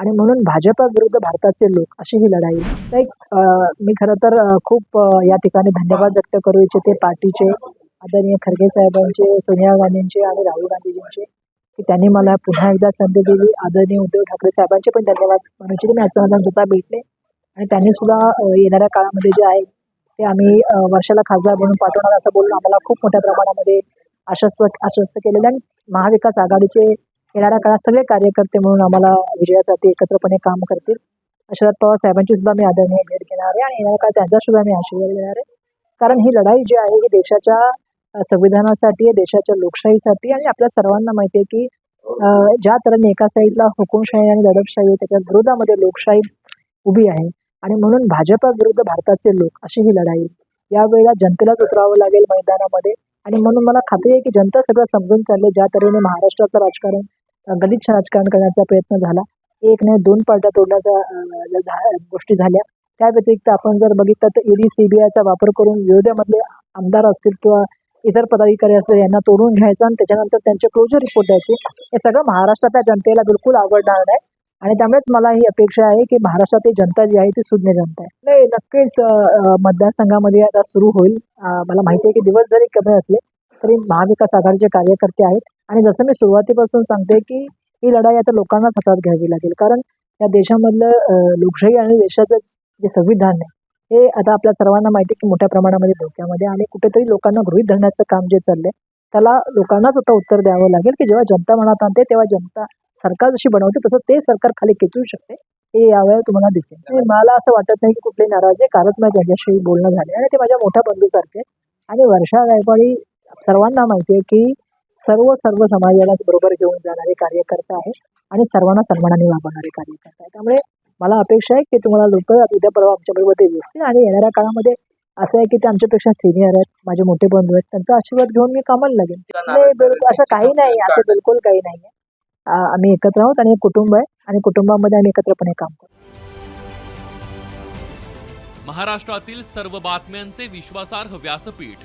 आणि म्हणून भाजपा विरुद्ध भारताचे लोक अशी ही लढाई. लाईक मी खरं तर खूप या ठिकाणी धन्यवाद व्यक्त करू इच्छिते पार्टीचे आदरणीय खरगे साहेबांचे सोनिया गांधींचे आणि राहुल गांधीजींचे की त्यांनी मला पुन्हा एकदा संधी दिली. आदरणीय उद्धव ठाकरे साहेबांचे पण धन्यवाद. म्हणू इच्छिते मी आज स्वतः भेटले. आणि त्यांनी सुद्धा येणाऱ्या काळामध्ये जे आहे ते आम्ही वर्षाला खासदार म्हणून पाठवणार असं बोलून आम्हाला खूप मोठ्या प्रमाणामध्ये आश्वस्त आश्वस्त केलेलं आहे. आणि महाविकास आघाडीचे येणाऱ्या काळात सगळे कार्यकर्ते म्हणून आम्हाला विजयासाठी एकत्रपणे काम करतील. शरद पवार साहेबांची सुद्धा मी आदरणीय भेट घेणार आहे आणि येणाऱ्या काळात त्यांचा सुद्धा मी आशीर्वाद घेणार आहे. कारण ही लढाई जी आहे ही देशाच्या संविधानासाठी आहे देशाच्या लोकशाहीसाठी आणि आपल्या सर्वांना माहिती आहे की ज्या तऱ्हेने एका साईडला हुकुमशाही आणि दडपशाही आहे त्याच्या विरोधामध्ये लोकशाही उभी आहे. आणि म्हणून भाजपा विरुद्ध भारताचे लोक अशी ही लढाई यावेळेला जनतेलाच उतरावं लागेल मैदानामध्ये. आणि म्हणून मला खात्री आहे की जनता सगळं समजून चालले ज्या तऱ्हेने महाराष्ट्राचं राजकारण गलिच्छ राजकारण करण्याचा प्रयत्न झाला. एक नाही दोन पार्ट्या तोडण्याच्या झा- गोष्टी झाल्या. त्या व्यतिरिक्त आपण जर बघितलं तर ईडी सीबीआयचा वापर करून विरोधामधले आमदार असतील किंवा इतर पदाधिकारी असतील यांना तोडून घ्यायचं आणि त्याच्यानंतर त्यांचे क्लोजर रिपोर्ट द्यायचे. हे सगळं महाराष्ट्रातल्या जनतेला बिलकुल आवडणार नाही. आणि त्यामुळेच मला ही अपेक्षा आहे की महाराष्ट्रातील जनता जी आहे ती सुज्ञ जनता आहे. नाही नक्कीच मतदारसंघामध्ये आता सुरू होईल. मला माहिती आहे की दिवस जरी कमी असले तरी महाविकास आघाडीचे कार्यकर्ते आहेत. आणि जसं मी सुरुवातीपासून सांगते की ही लढाई आता लोकांनाच हातात घ्यावी लागेल. कारण या देशामधलं लोकशाही आणि देशाचं जे संविधान आहे हे आता आपल्या सर्वांना माहिती आहे की मोठ्या प्रमाणामध्ये धोक्यामध्ये आणि कुठेतरी लोकांना गृहित धरण्याचं काम जे चाललंय त्याला लोकांनाच आता उत्तर द्यावं लागेल की जेव्हा जनता मनात आणते तेव्हा जनता सरकार जशी बनवते तसं ते सरकार खाली खेचू शकते. हे यावेळेला तुम्हाला दिसेल. म्हणजे मला असं वाटत नाही की कुठली नाराज आहे कालच माझ्या त्यांच्याशी बोलणं झाले आणि ते माझ्या मोठ्या बंधूसारखे आणि वर्षा गायकवाडी सर्वांना माहिती आहे की सर्व सर्व समाजाला बरोबर घेऊन जाणारे कार्यकर्ता आहे आणि सर्वांना सन्मानाने वागवणारे कार्यकर्ता आहे त्यामुळे मला अपेक्षा आहे की तुम्हाला लोक उद्या परवा आमच्याबरोबर ते दिसतील आणि येणाऱ्या काळामध्ये असं आहे की ते आमच्यापेक्षा सिनियर आहेत माझे मोठे बंधू आहेत त्यांचा आशीर्वाद घेऊन मी कामाला बिलकुल असं काही नाही असं बिलकुल काही नाही आहे आम्ही एकत्र आहोत आणि कुटुंब आहे आणि कुटुंबामध्ये आम्ही एकत्रपणे काम करतो. महाराष्ट्रातील सर्व बातम्यांचे विश्वासार्ह व्यासपीठ